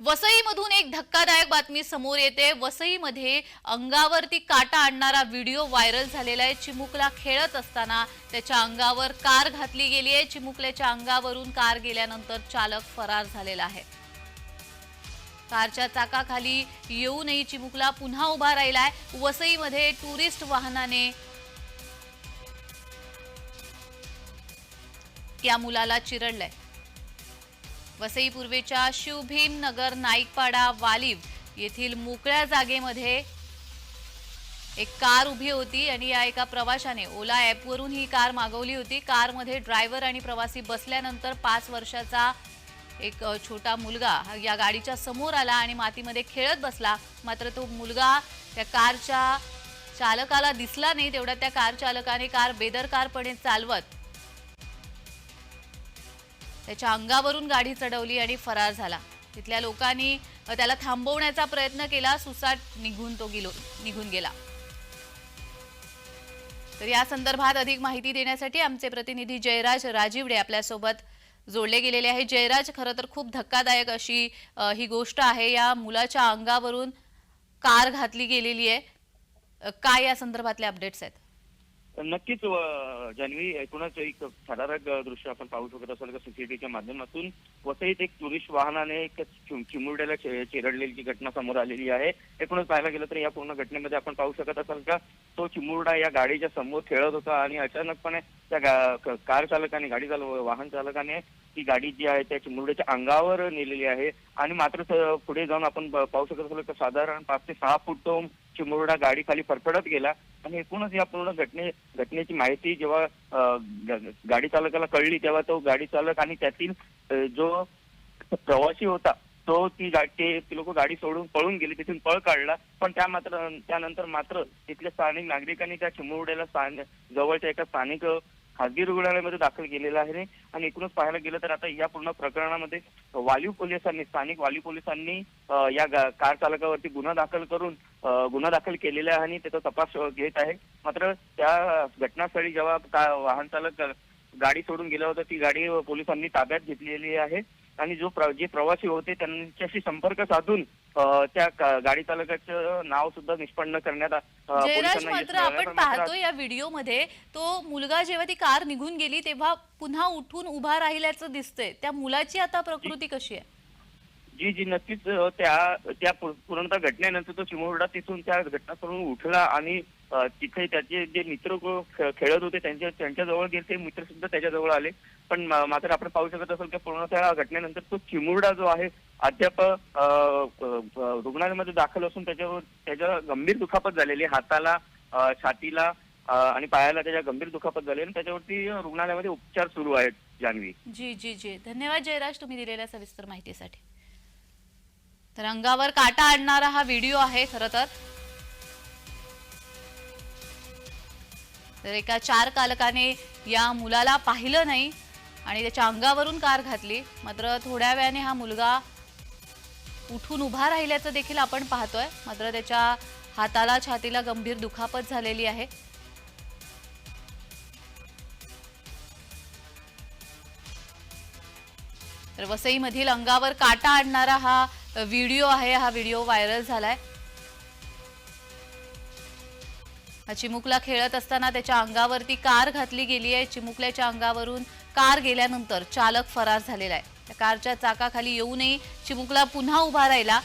वसईमधून एक धक्कादायक बातमी समोर येते. वसईमध्ये अंगावरती काटा आणणारा व्हिडिओ व्हायरल झालेला आहे. चिमुकला खेळत असताना त्याच्या अंगावर कार घातली गेली आहे. चिमुकल्याच्या अंगावरून कार गेल्यानंतर चालक फरार झालेला आहे. कारच्या चाकाखाली येऊनही चिमुकला पुन्हा उभा राहिलाय. वसईमध्ये टुरिस्ट वाहनाने या मुलाला चिरडलंय. वसई पूर्वेच्या शिवभीम नगर नाईकपाडा वालिव येथील मोकळ्या जागेमध्ये एक कार उभी होती आणि या एका प्रवाशाने ओला ॲपवरून ही कार मागवली होती. कारमध्ये ड्रायव्हर आणि प्रवासी बसल्यानंतर पाच वर्षाचा एक छोटा मुलगा या गाडीच्या समोर आला आणि मातीमध्ये खेळत बसला. मात्र तो मुलगा त्या कारच्या चालकाला दिसला नाही. तेवढ्या त्या कार चालकाने कार बेदरकारपणे चालवत त्याच्या अंगावरून गाडी चढवली आणि फरार झाला. तिथल्या लोकांनी त्याला थांबवण्याचा प्रयत्न केला. सुसाट निघून तो गेलो निघून गेला. तर या संदर्भात अधिक माहिती देण्यासाठी आमचे प्रतिनिधी जयराज राजीवडे आपल्यासोबत जोडले गेलेले आहे जयराज खरं तर खूप धक्कादायक अशी ही गोष्ट आहे. या मुलाच्या अंगावरून कार घातली गेलेली आहे. काय या संदर्भातले अपडेट्स आहेत? नक्कीच जान्हवी एकूणच एक थरारक दृश्य आपण पाहू शकत असाल का सीसीटीव्हीच्या माध्यमातून. वसईत एक टुरिस्ट वाहनाने एक चिमुरड्याला चिरडलेली घटना समोर आलेली आहे एकूणच पाहायला गेलं तर या पूर्ण घटनेमध्ये आपण पाहू शकत असाल का तो चिमुरडा या गाडीच्या समोर खेळत होता आणि अचानकपणे त्या कार चालकाने गाडी चाल वाहन चालकाने ती गाडी जी आहे त्या चिमुरड्याच्या अंगावर नेलेली आहे आणि मात्र पुढे जाऊन आपण पाहू शकत असाल तर साधारण पाच ते सहा फूट तो चिमुरडा गाडी खाली फरफडत गेला आणि एकूणच या पूर्ण घटने घटनेची माहिती जेव्हा गाडी चालकाला कळली तेव्हा तो गाडी चालक आणि त्यातील जो प्रवासी होता तो ती गाडी ती लोक गाडी सोडून पळून गेली तिथून पळ काढला. पण त्या मात्र त्यानंतर मात्र तिथल्या स्थानिक नागरिकांनी त्या चिमुरड्याला स्थान- जवळच्या एका स्थानिक खासगी रुग्णालयामध्ये दाखल केलेलं आहे आणि एकूणच पाहायला गेलं तर आता या पूर्ण प्रकरणामध्ये वालीव पोलिसांनी स्थानिक वालीव पोलिसांनी या कार चालकावरती गुन्हा दाखल करून गुन्हा दाखल केलेला आहे आणि त्याचा तपास घेत आहे. मात्र त्या घटनास्थळी जेव्हा का- वाहन चालक गाडी सोडून गेला होता ती गाडी पोलिसांनी ताब्यात घेतलेली आहे. आणि जो प्र- जे प्रवासी होते त्यांच्याशी संपर्क साधून त्या गाडी चालकाचं नाव सुद्धा निष्पन्न करण्यात जयराज मात्र. आपण पाहतो या व्हिडिओमध्ये तो मुलगा जेव्हा ती कार निघून गेली तेव्हा पुन्हा उठून उभा राहिल्याचं दिसतंय त्या मुलाची आता प्रकृती कशी आहे जी जी नक्कीच त्या त्या पूर्णतः घटनेनंतर तो चिमुरडा तिथून त्या घटनास्थळून उठला आणि तिथे त्याचे जे मित्र खेळत होते त्यांच्या त्यांच्याजवळ गेले ते मित्र सुद्धा त्याच्याजवळ आले. पण मात्र आपण पाहू शकत असेल की पूर्ण त्या घटनेनंतर तो चिमुरडा जो आहे अद्याप रुग्णालयामध्ये दाखल असून त्याच्यावर त्याच्या गंभीर दुखापत झालेली हाताला छातीला आणि पायाला त्याच्या गंभीर दुखापत झाली आणि त्याच्यावरती रुग्णालयामध्ये उपचार सुरू आहेत जान्हवी. जी जी जी. धन्यवाद जयराज तुम्ही दिलेल्या सविस्तर माहितीसाठी. तर अंगावर काटा आणणारा हा व्हिडिओ आहे खरं तर. तर एका चार चालकाने या मुलाला पाहिलं नाही आणि त्याच्या अंगावरून कार घातली. मात्र थोड्या वेळाने हा मुलगा उठून उभा राहिल्याचं देखील आपण पाहतोय. मात्र त्याच्या हाताला छातीला गंभीर दुखापत झालेली आहे. तर वसईमधील अंगावर काटा आणणारा हा व्हिडिओ आहे. हा व्हिडिओ व्हायरल झालाय. चिमुकला खेळत असताना त्याच्या अंगावरती कार घातली गेली आहे. चिमुकल्याच्या अंगावरून कार गेल्यानंतर चालक फरार झालेला आहे. त्या कारच्या चाकाखाली येऊनही चिमुकला पुन्हा उभा राहिला.